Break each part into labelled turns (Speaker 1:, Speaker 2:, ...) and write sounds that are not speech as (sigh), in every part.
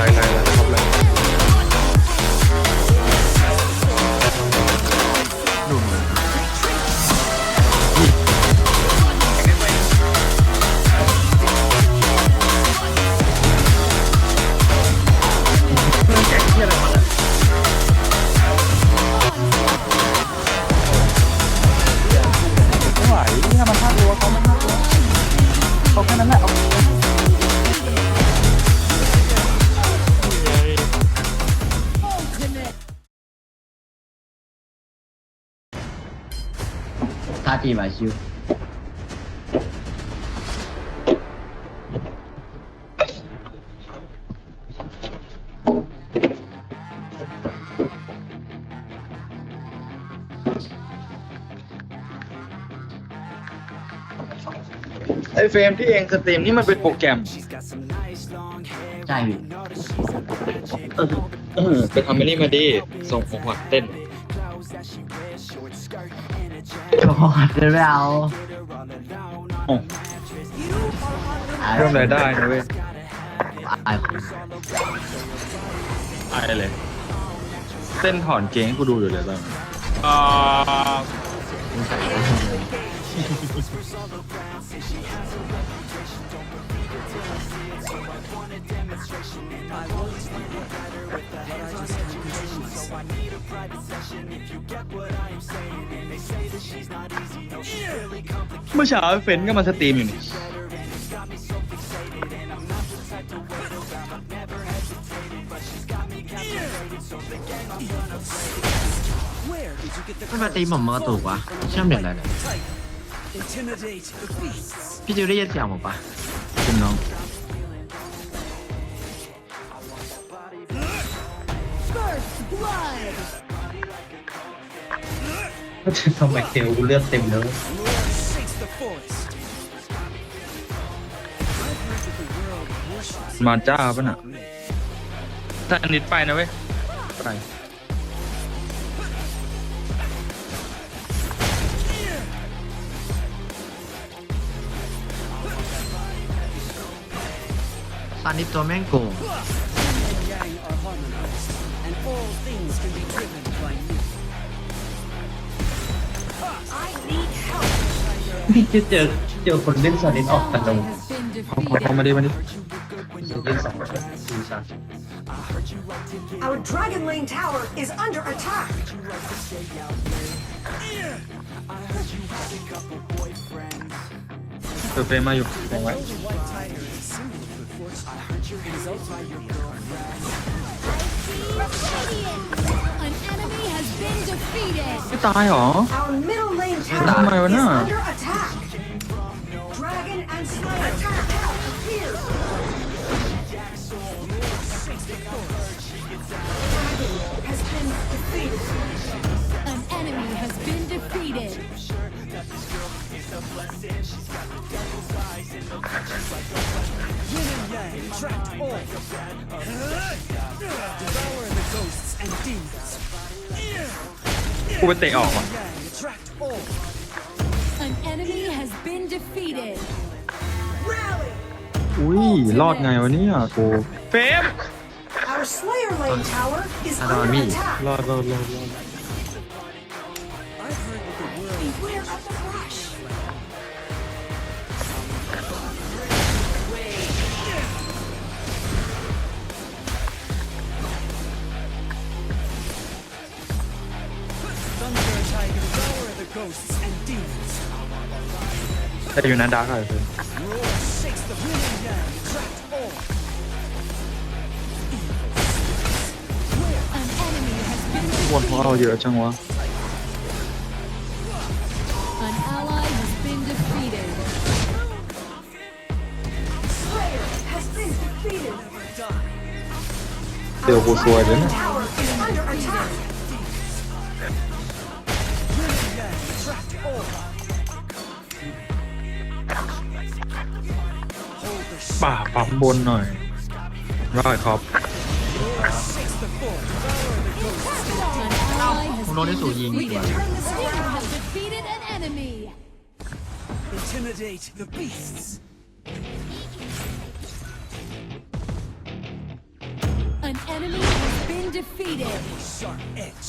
Speaker 1: ลา
Speaker 2: 他自己修。
Speaker 3: ไอเฟรมที่เองสตรีมนี่มันเป็นโปรแกรม
Speaker 2: ใช่
Speaker 3: เออไปทำอ้นี่มาดิส่งของหวัญเต้น
Speaker 2: โอ้โหเดินไม่เอา
Speaker 3: โอ้เพิ่มรายได้นะเว้ย
Speaker 2: ไอ้
Speaker 3: ไอ้เลยเต้นถอนเกงให้กูดูอยู่เลยตอนนี้อ่า เมื่อเช้าเฟนก็มาสตรีมอยู่นี่
Speaker 2: ไม่มาตีผมมันกระตุกวะเชื่อมเด็กอะไรเนี่ยพี่จิวได้ยินเสียงผมปะ
Speaker 3: คุณน้อง
Speaker 2: ทำไมเทลกูเลือดเต็มเลย
Speaker 3: มาจ้าป่ะน่ะแต่อันนิดไปนะเว้ย ไป
Speaker 2: ซานิตัวแม่งโกง พี่จะเจอเจอคนเล่นซานิออกกันลง
Speaker 3: เอาเอาเอามาดิมาดิ
Speaker 2: เล่นสองซีซั่น
Speaker 4: Our Dragon Lane Tower is under attack.
Speaker 3: เปิดเฟรมมาอยู่มอง ไว้
Speaker 5: An enemy has been defeated.
Speaker 3: ไม่ตายเหรอ
Speaker 4: Our middle lane tower
Speaker 3: Tama
Speaker 4: is
Speaker 3: yun na.
Speaker 4: under attack. Dragon and Slayer have appeared.
Speaker 3: กูไปเตะออกว่ะ
Speaker 5: An enemy has been defeated.
Speaker 3: อุ้ย รอดไงวะเนี่ยกูเฟม
Speaker 4: Our Slayer Lane Tower is under attack.
Speaker 3: แต่อยู่นั้นดาร์กอะไรเล
Speaker 5: ย
Speaker 3: วนของเราเยอะจังวะ
Speaker 5: An ally has
Speaker 4: has been defeated.
Speaker 3: ป่าปั๊มบนหน่อยรอดครับ
Speaker 6: Shakes the force. Devour the ghosts.
Speaker 5: An ally has
Speaker 2: ผมโดนที่สูยิง
Speaker 5: been
Speaker 2: ดีกว่า
Speaker 5: defeated. Slayer has defeated an enemy.
Speaker 6: Intimidate the beasts.
Speaker 5: enemy has been defeated.
Speaker 6: Sharp edge.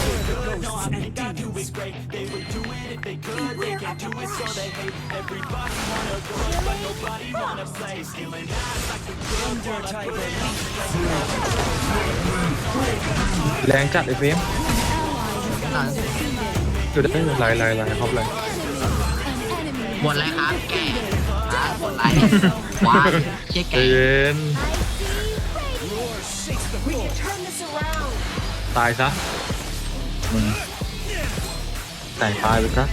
Speaker 4: The iron defense line has disappeared. Send in the ballista.
Speaker 5: Destroyed a tower.
Speaker 3: รออย่างหนึ่งแรงจัดไอ้เฟรมอยู่ได้หลายหลายหลายครับเลย
Speaker 1: บ่นอะไรครับแกอะบ่นอะไรว้ายเชี่ย
Speaker 3: ใจ
Speaker 1: แก
Speaker 3: เย็น
Speaker 4: We can turn this around.
Speaker 3: ตายซะ มึงใส่ตายไปซะ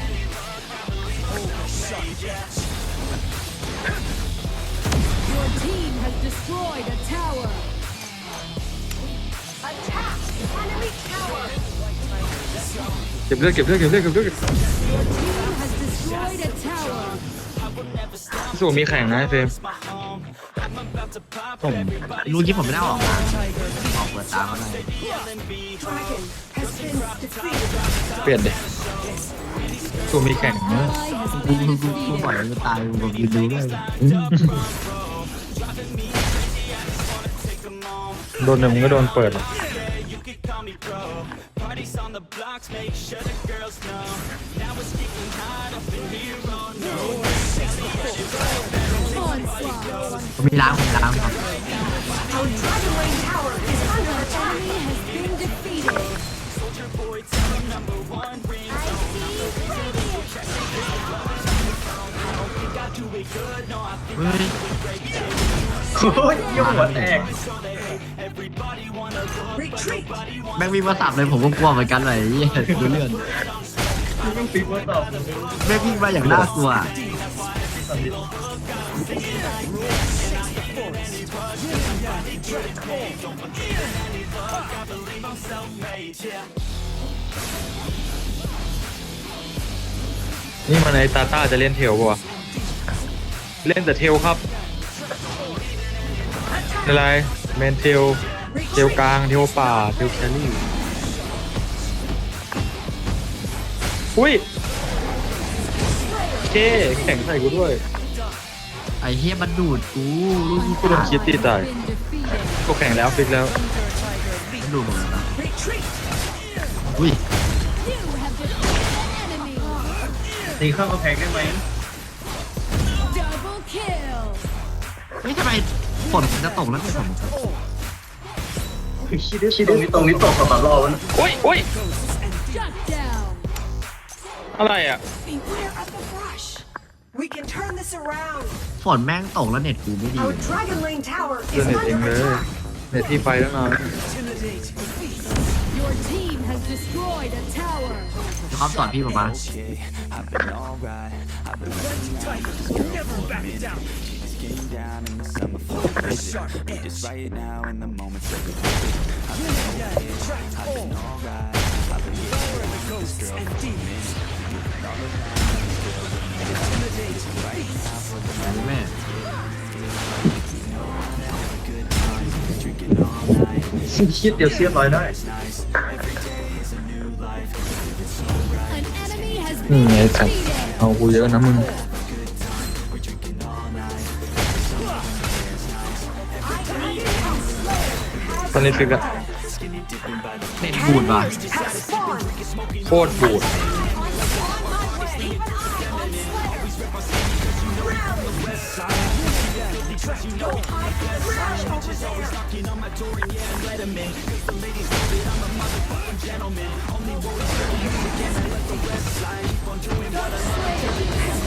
Speaker 3: เก็บเลือดเก็บเลือดเก็บเลือดเก็บเลือด
Speaker 5: Your team has destroyed a tower.
Speaker 3: พี่สูมีแข่งนะไอ้เฟรมผม
Speaker 1: รู้ที่ผมไม่ได้ออกมาออกเปิดตามมาเลย
Speaker 4: Dragon has been defeated.
Speaker 3: เปลี่ยนเด็สูมีแข่งนะ
Speaker 5: Ally has
Speaker 1: กู
Speaker 5: been
Speaker 1: กูกู
Speaker 5: defeated.
Speaker 1: ปล่อยมันตายกูแบบยืนดูเลย
Speaker 3: โดนหนึ่งมึงก็โดนเปิดหรอก
Speaker 5: Onslaught.
Speaker 1: ผมมีล้างผมมีล้างครับ
Speaker 4: Our Dragon Lane tower is under attack.
Speaker 5: Enemy has been defeated. I see radiant.
Speaker 1: เฮ้ย
Speaker 2: โอ้ยยุ่งหัวแตก
Speaker 4: Retreat!
Speaker 1: แม่งมีมาสับเลยผมก็กลัวเหมือนกันเลยเหี้ยดูเลื่อน
Speaker 2: คุณต้องฟีดว่าตอบ
Speaker 1: แม่งวิ่งมาอย่างน่ากลัว
Speaker 3: นี่มันในตาต้าจะเล่นเทลปะวะเล่นแต่เทลครับอะไรแมนเทลเทลกลางเทลป่าเทลแคลรี่อุ้ย ก้แข่งใส่กูด้วย
Speaker 1: ไอ้เฮียมันดูดกูลูก
Speaker 3: กูโดนคิดตีตาย
Speaker 5: Been defeated.
Speaker 3: กูแข่งแล้วฟิกแล้ว
Speaker 1: มันดูดหมดเลยนะ
Speaker 4: Retreat!
Speaker 1: อุ้ย
Speaker 5: You have defeated an enemy.
Speaker 2: ตีเข้ากระแพงได้ไหม
Speaker 5: Double kill.
Speaker 1: เฮ้ยทำไมฝนมันจะตกแล้วเนี่ยผม
Speaker 2: คิดคิดตรงนี้ตรงนี้ตกกับมารอบแล้วนะ
Speaker 3: โอ้ยโอ้ย
Speaker 5: Shut down.
Speaker 3: อะไรอะ
Speaker 4: We can turn this around.
Speaker 1: ฝนแม่งตกแล้วเน็ตกูไม่ดี
Speaker 4: Our Dragon Lane tower
Speaker 3: เล่
Speaker 4: is
Speaker 3: นเน็ตเองเล
Speaker 4: under
Speaker 3: ย
Speaker 4: attack.
Speaker 3: เน็ตที่ไฟตั้งนาน
Speaker 6: Intimidate. Defeat.
Speaker 5: Your team has destroyed a tower.
Speaker 1: จะครอบสอนพี่ป๊าป๊า
Speaker 6: Tiger. Never back down. Sharp edge.
Speaker 7: right now in the moment so good
Speaker 6: Yeah, track all. Power of the ghosts and demons. Intimidate. Defeat.
Speaker 1: แม่
Speaker 2: คิดเดี๋ยวเสียบร้อยได้
Speaker 5: An enemy has
Speaker 3: นี่
Speaker 5: been
Speaker 3: ไงสัตว์
Speaker 5: defeated.
Speaker 3: เอากูเยอะนะมึงตอนนี้ฟิกอะ
Speaker 1: เน็ตบูดว่ะ
Speaker 4: Have spawned.
Speaker 3: โคตรบูด
Speaker 4: cause you know
Speaker 6: it I got
Speaker 1: side bitches always knocking on my
Speaker 3: door and yeah, let them in. Cause the ladies love it, I'm
Speaker 5: a motherfucking
Speaker 6: gentleman. Only roll up you music and I let the west side Keep on doing what I love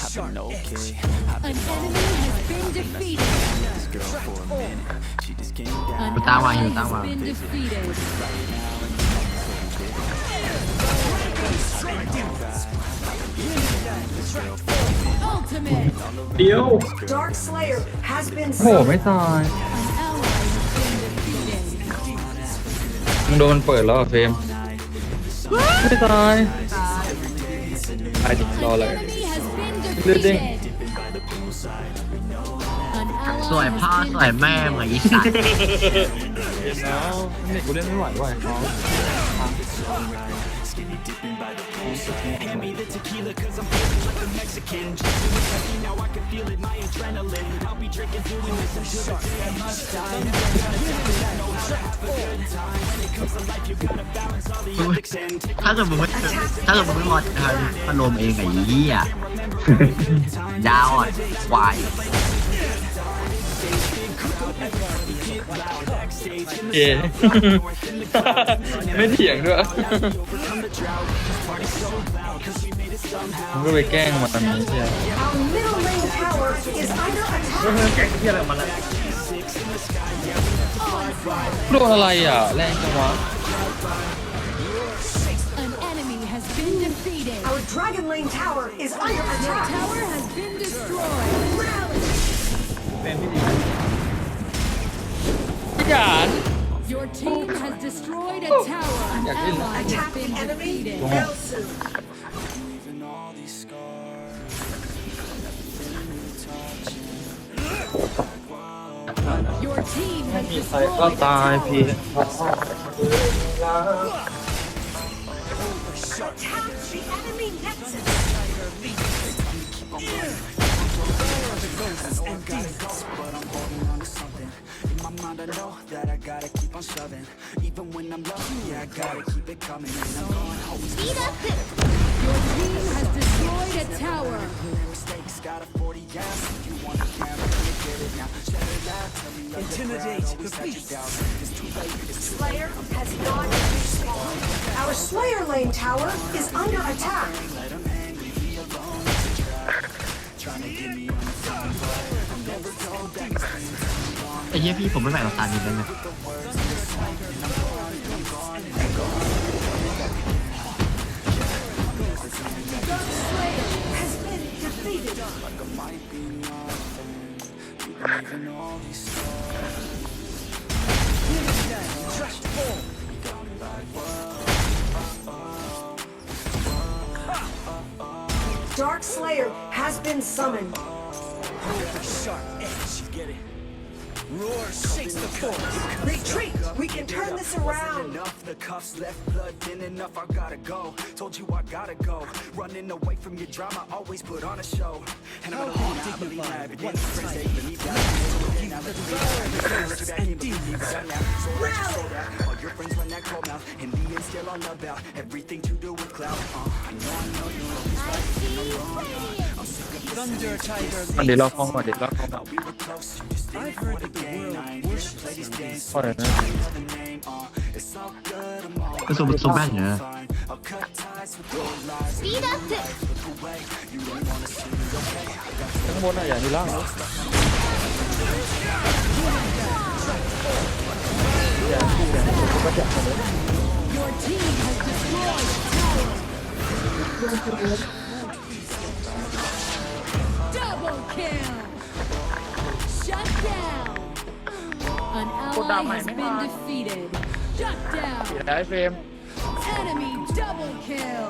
Speaker 7: I've
Speaker 6: sharp
Speaker 7: been okay.
Speaker 6: edge.
Speaker 7: I've
Speaker 5: An
Speaker 7: been
Speaker 5: enemy has been defeated.
Speaker 7: this girl for a minute. She just came down.
Speaker 5: An
Speaker 1: But that one,
Speaker 5: ally
Speaker 1: that
Speaker 5: has
Speaker 1: one.
Speaker 5: been defeated. Ultimate.
Speaker 3: เดียว
Speaker 4: Dark Slayer has been
Speaker 3: โอ้โหไม่
Speaker 4: summoned.
Speaker 3: ตาย
Speaker 5: An ally has been defeated.
Speaker 3: มึงโดนมันเปิดแล้วเหรอเฟรมไม่ตายตายดิรอ
Speaker 5: An
Speaker 3: เลย
Speaker 5: enemy has been
Speaker 3: Building.
Speaker 5: defeated. An
Speaker 1: สวย
Speaker 5: ally
Speaker 1: พ่อ
Speaker 5: has
Speaker 1: ส
Speaker 5: been
Speaker 1: วยแม่เหมือนอีสัตว์
Speaker 3: เห็นแล้วนี่กูเล่นไม่ไหวว่ะน้อง
Speaker 7: skinny dipping by the poolside Hand me the tequila cause I'm feeling like a Mexican. Just doing happy now I can feel it, my adrenaline. I'll be drinking, doing this until the day I must die. I'm gonna know how to have a good time. When it comes to life you gotta balance all the ethics and
Speaker 1: ถ้าเกิดมึงไม่ถ้าเกิดมึงไม่มอดพัดลมเองไอ้เหี้ยดาวอ่ะควาย (laughs)
Speaker 3: เย่ไม่เถียงด้วยผมก็ไปแกล้งมันนี่เชียว
Speaker 4: เฮ้ยแกล้ง
Speaker 3: เที่ยอะไรมันละ
Speaker 4: โดน
Speaker 5: อะไรอ่ะ
Speaker 3: พี่หยาน
Speaker 5: Your team has destroyed a tower. An
Speaker 3: Yeah, good.
Speaker 5: ally has
Speaker 4: Attack the
Speaker 5: been
Speaker 4: enemy
Speaker 5: defeated.
Speaker 4: real soon.
Speaker 7: Leaving all these scars.
Speaker 5: Your team has
Speaker 3: ใครก็
Speaker 5: destroyed a
Speaker 3: ตาย
Speaker 5: tower.
Speaker 3: พี่
Speaker 4: Attack the enemy nexus.
Speaker 7: But I'm holding on to something. In my mind, I know that I gotta keep on shoving. Even when I'm low, yeah, I gotta keep it coming. And I'm gonna always
Speaker 5: Speed up. Your team has destroyed a tower.
Speaker 7: mistakes. Got a 40 gas. If you want a camera, you get it now. Shut it out, tell me like
Speaker 6: Intimidate
Speaker 7: the crowd. Always
Speaker 6: the
Speaker 7: had you
Speaker 6: beast.
Speaker 7: It's too late, it's too
Speaker 4: Slayer has not respawned. Our Slayer lane tower is under attack.
Speaker 7: trying to get me on the phone.
Speaker 1: ไอ้เหี้ยพี่ผมไม่ใส่หลักตาอยู่แล้วนะ
Speaker 7: your drama. Always put on a show. And I'm gonna be happily mad. But then friends they let me down. Now let me down. Let you back in, but you leave it now. So that you so that. All your friends run that cold mouth. In the end, still all about everything to do with clout. Uh, I know, I know you're always
Speaker 6: Thunder Tiger
Speaker 3: อะเดี๋ยวรอฟ้องก่อนเดี๋ยวรอฟ้องก่อน
Speaker 7: we were close. You just didn't
Speaker 6: I've heard
Speaker 7: want
Speaker 6: that
Speaker 7: the
Speaker 6: the
Speaker 7: game. I ain't
Speaker 6: world
Speaker 7: here to
Speaker 6: worships
Speaker 7: play these games.
Speaker 3: ปล่อยนะ
Speaker 7: the name, uh, it's all good, I'm all
Speaker 1: ก็สมสมแบ่งเนอะ
Speaker 7: fine. I'll cut ties with your lies.
Speaker 5: Speed up!
Speaker 3: ข้างบนอะอย่าอยู่ล่างนะอย่าสู้อย่าสู้ก็จับกันเลย
Speaker 5: Your team has destroyed tower. Double kill. Shut down. An ally has been defeated. Shut down. Enemy double kill.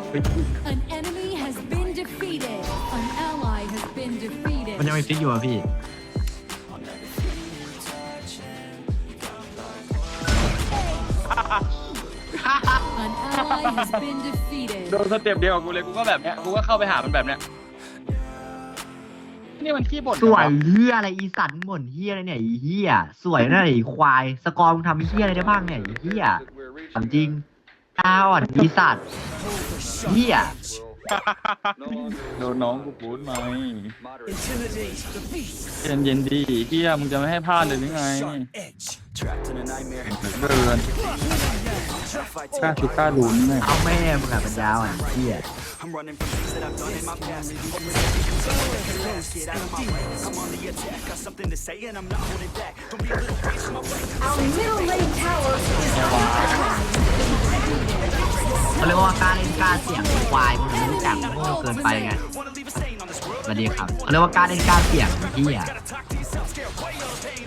Speaker 5: An enemy has been defeated. An ally has been defeated.
Speaker 1: มันยังไม่ฟิกอยู่อะพี่
Speaker 5: An ally has been defeated.
Speaker 3: โดนสเต็ปเดียวกับกูเลยกูก็แบบเนี้ยกูก็เข้าไปหามันแบบเนี้ยนี่มันขี้บ่น
Speaker 1: สวยเฮียอะไรอีสัตว์หม่นเฮียอะไรเนี่ยไอีเฮียสวยนะไอ้ควาย สกอร์มึงทำไอ้เฮียอะไรได้บ้างเนี่ยไอ้เฮียถามจริง ตาอ่อนอีสัตว์เฮีย
Speaker 3: โดนน้องกูพูดไหม
Speaker 6: Intimidate the beast.
Speaker 3: เย็นเย็นๆดีเฮียมึงจะไม่ให้พลาดเลยหรือไง
Speaker 6: Sharp edge.
Speaker 7: Trapped in a nightmare.
Speaker 3: เดิน
Speaker 7: Fight
Speaker 3: กล้าคิดกล้าลุ้นเลย
Speaker 1: เอาแม่มึงอะเป็นยาวอะไอ้เฮีย
Speaker 7: I'm running from things that I've done in my past. Get out of my way. I'm on the attack. Got something to say and I'm not holding back. Don't be a little bitch in my way.
Speaker 4: Our middle lane tower is under attack.
Speaker 1: เขาเรียกว่ากล้าเล่นกล้าเสี่ยงควายมึงรู้จักโง่เกินไปไง
Speaker 7: Wanna leave a stain on this world?
Speaker 1: สวัสดีครับเขาเรียกว่ากล้าเล่นกล้าเสี่ยงไอ้เฮีย
Speaker 7: Talk to yourself, scared way of pain.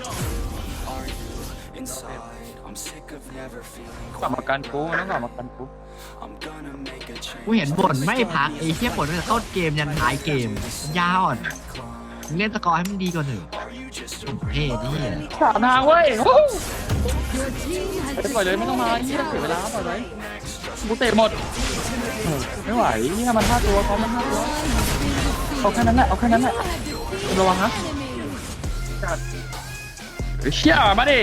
Speaker 7: Are you inside? I'm sick of never feeling
Speaker 3: กลับมากันกูต้องกลับมากันกู
Speaker 7: I'm gonna make a change.
Speaker 1: กูเห็นบ่นไม่พักไอ้เฮียบ่นตั้งแต่ต้นเกมยันท้ายเกม ยาวอ่อนมึงเล่นสกอร์ให้มันดีกว่าหนึ่ง
Speaker 7: Are you just a
Speaker 1: เท่นี่
Speaker 3: สามทางเว้ยวู้
Speaker 5: Your team has
Speaker 3: ไปปล่อยเลยไม่ต้องมาเหี้ยเสียเวลาปล่อยเลย กูเตะหมดเออไม่ไหวเหี้ยมันห้าตัวเขามันห้าตัวเอาแค่นั้นแหละเอาแค่นั้นแหละระวังนะ
Speaker 5: enemy.
Speaker 3: เชี่ยมาดิ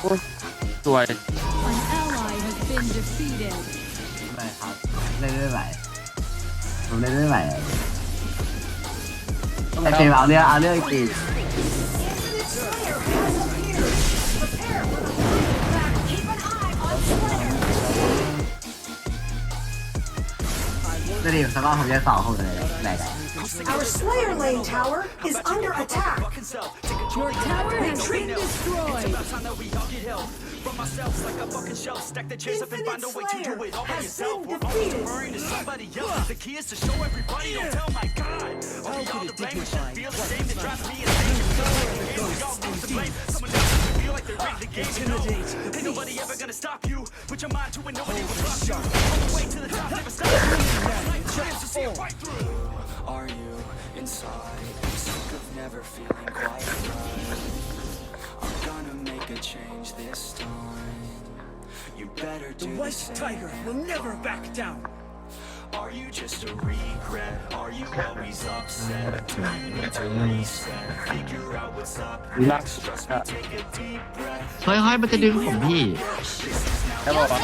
Speaker 3: โอ้ยสวย
Speaker 5: An ally has been defeated.
Speaker 1: ไม่ครับเล่นไม่ไหวผมเล่นไม่ไหวไอเกมเอาเรื่องเอาเรื่องจริง 这里有什么红颜保护的奶奶
Speaker 4: ？Our Slayer Lane tower is under attack.
Speaker 5: Your tower has been destroyed.
Speaker 7: From ourselves like a fucking shelf, stack the chairs up and find a way to do it all by yourself. We're always referring to somebody else. The key is to show everybody, don't tell my God. Only all the blame should feel ashamed that drives me insane. We all lose the blame. Someone else feel like they rigged the game. Ain't nobody ever gonna stop you. Put your mind to it, nobody will hole. Are you inside? Sick of never feeling quite right. I'm gonna make a change this time. You better do the
Speaker 8: white tiger will never back down.
Speaker 7: Are you just a regret? Are you always upset? Do you need to reset? Figure out what's up.
Speaker 3: Relax.
Speaker 7: trust me, take a deep breath.
Speaker 1: เฮ้ยเฮ้ยมันจะดึงผมพี่
Speaker 3: แค่บอกว่า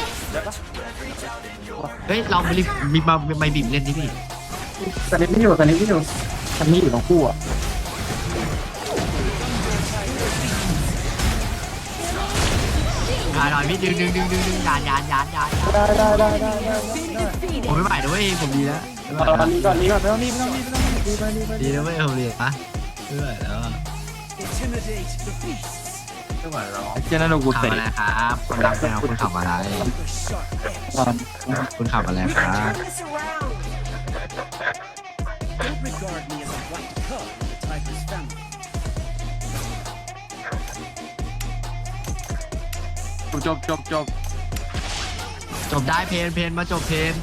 Speaker 3: เฮ้
Speaker 1: ยลองไปรีบมีมาไม่บีบเล่นดิพี่
Speaker 3: ตอนนี้ไม่อยู่ตอนนี้ไม่อยู่ตอนนี้อยู่ทั้งคู่อะ
Speaker 1: หน่อยหน่อยพี่ดึงดึงดึงดึงดึงยานยานยานยาน
Speaker 3: ได้ได้ได้ได้ได้
Speaker 1: ผมไม่ไหวนะเว้ยผมดีแล้วไม่ไหว
Speaker 3: ตอน
Speaker 1: แล้ว
Speaker 3: นี้ก่อนนี้ก่อนไม่ต้องรีบไม่ต้องรีบไม่ต้องรีบรีบไปรีบไป
Speaker 1: ดีนะเว้ยผมดีนะไม่ไหวแล้วอะ
Speaker 8: Intimidate the beast.
Speaker 3: ไม่ไหวแล้วไอ้เจ้านั่นเรากู
Speaker 1: ขับ
Speaker 3: เตะ
Speaker 1: อะไรครับคนรักแมวคุณขับอะไรคุณขับอะไรครับ
Speaker 4: Turn this around.
Speaker 8: Don't regard me as a white cub in the tiger's family.
Speaker 3: จบจบจบ
Speaker 1: จบได้เพนเพนมาจบเพน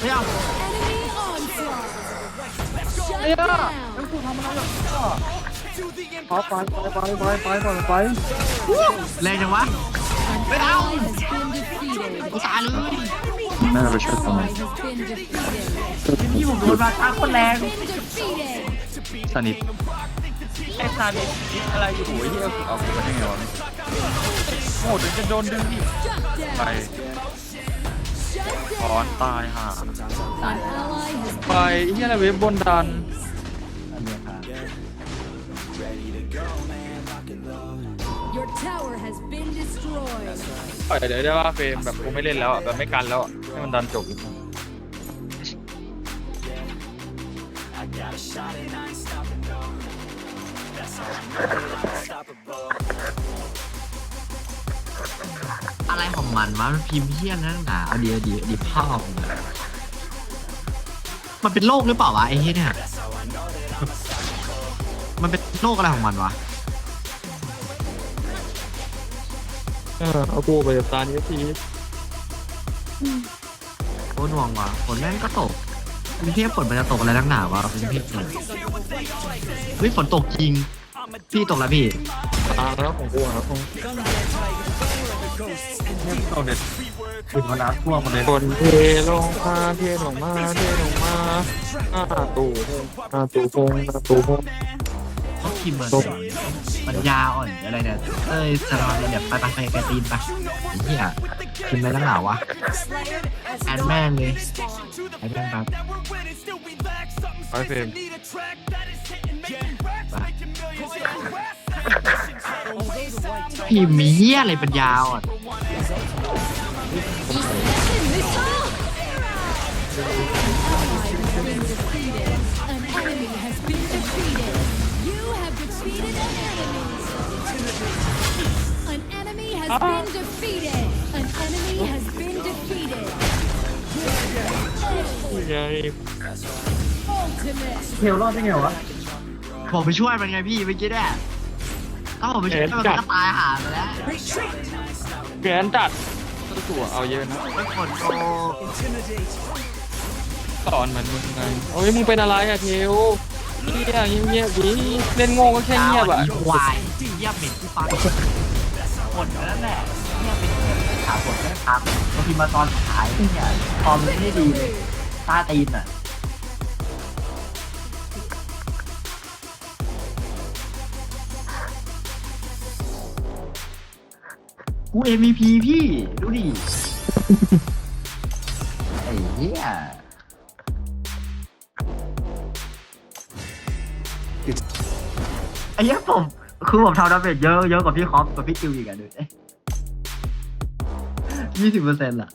Speaker 1: เฮ้ยเอา
Speaker 5: Enemy onslaught. Shut
Speaker 3: เอ้ย
Speaker 5: down.
Speaker 3: นั่นกูทำอะไรอะขอ ไปไปไปไปไปไปไป
Speaker 1: แรงจังวะ
Speaker 5: An
Speaker 1: Wait, ow.
Speaker 5: ally has been defeated.
Speaker 1: กูตายเลย
Speaker 3: น่าจะไปช่วย
Speaker 5: Ally
Speaker 3: ทำไม
Speaker 5: has been defeated.
Speaker 1: พี่ผมโดนมาทักคนแรง
Speaker 5: Been defeated.
Speaker 3: สนิทไอ้ซาดิสคิดอะไรอยู่โอ้ยเหี้ยเอากูไปได้ไงวะโอ้เดี๋ยวจะโดนดึงอีก
Speaker 5: Shut
Speaker 3: ไป
Speaker 5: down. Shut
Speaker 3: ถอน
Speaker 5: down.
Speaker 3: ตายห่า
Speaker 5: An ally has
Speaker 3: ไปเฮียอะไรเว็บบนดัน
Speaker 5: Your tower has been destroyed.
Speaker 3: ปล่อยเดี๋ยวได้ว่าเฟรมแบบกูไม่เล่นแล้วอะแบบไม่กันแล้วอะให้มันดันจบอีก
Speaker 7: I got a shot and I ain't stopping, no. That's how I know that I'm unstoppable.
Speaker 1: อะไรของมันวะมันพิมพ์เฮี้ยนั่นหนาเอาดีเอาดีเอาดีพ่อมึงอะมันเป็นโรคหรือเปล่าวะไอ้เฮี้ยเนี่ย มันเป็นโรคอะไรของมันวะ
Speaker 3: เออเอากูไปตานี้ที
Speaker 1: โคตรหน่วงว่ะฝนแม่งก็ตกกรุงเทพฝนมันจะตกอะไรนักหนาวะกรุงเทพเนี่ยเฮ้ยฝนตกจริง พี่ตกแล้วพี่
Speaker 3: ตางแล้วของกูอะของเอาเด็ดถึงมาน้ำท่วมมาเลยคนเทลงมาเทลงมาเทลงมาหน้าตู่หน้าตู่พงหน้าตู่พง
Speaker 1: เขาพิมพ์มา
Speaker 3: ตก
Speaker 1: ปัญญาอ่อนอะไรเนี่ยเอ้ยสลอนเนี่ยไปไปไปไกลตีนไปไอ้เหี้ยขึ้นไปตั้งหนาวะแอนแม่งเลยไอ้แม่งครับ
Speaker 3: ไปเฟรม
Speaker 1: พิมพ์มีเหี้ยอะไรปัญญาอ่อน
Speaker 5: an enemy. An enemy has been defeated. An enemy has been defeated.
Speaker 3: ไง
Speaker 5: Ultimate.
Speaker 2: เทลรอดได้ไงวะ
Speaker 1: ผมไปช่วยมันไงพี่เมื่อกี้เนี่ยถ้าผมไปช่วยมันก็ตายหาไปแล้ว
Speaker 3: แกนจัดตัวเอาเยอะนะ
Speaker 1: ไม่กดโต
Speaker 3: สอนเหมือนมึงไงโอ้ยมึงเป็นอะไรอะเทว เงียบเงียบๆดิเล่นโง่ก็แค่เงียบอะ
Speaker 1: วายเยี่ยมเหม็นที่ฟังกดนั่นแหละเนี่ยเป็นขาปวดแค่พักบางทีมาตอนสุดท้ายเนี่ยฟอร์มมันไม่ได้ดีเลยตาตีนอะกู MVP พี่ ดูดิ ไอ้เหี้ย ไอ้เหี้ยผม คือผมทำดาเมจเยอะเยอะกว่าพี่คอปกับพี่คิวอีกอะดูยี่สิบเปอร์เซ็นต์อะ